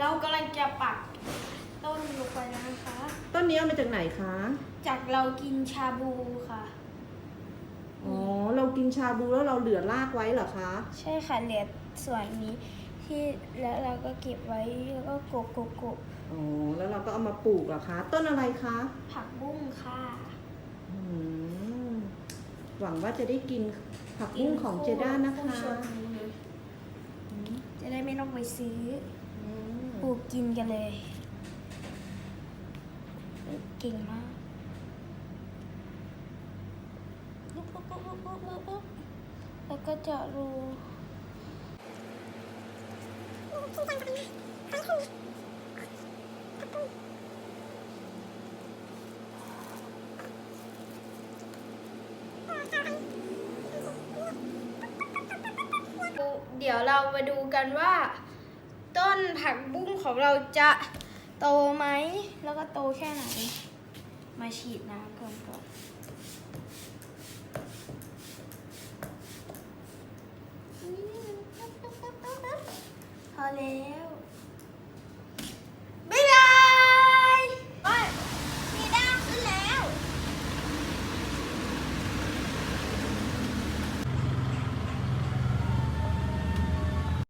เรากำลังจะปักต้นลงไปแล้วนะคะ ต้นนี้เอามาจากไหนคะ จากเรากินชาบูค่ะ อ๋อ เรากินชาบูแล้วเราเหลือรากไว้เหรอคะ ใช่ค่ะเหลือส่วนนี้ที่แล้วเราก็เก็บไว้แล้วก็กบกบกบอ๋อ แล้วเราก็เอามาปลูกเหรอคะ ต้นอะไรคะ ผักบุ้งค่ะ อืม หวังว่าจะได้กินผักบุ้งของเจด้านะคะ จะได้ไม่ต้องไปซื้ออืมปลู กินกันเลย เก่งมากปุ๊บปุ๊บปุ๊บปุ๊บปุ๊บปุ๊บแล้วก็เจาะรูเดี๋ยวเรามาดูกันว่า ผักบุ้งของเราจะโตไหม แล้วก็โตแค่ไหน มาฉีดน้ำก่อนก่อนพอแล้ว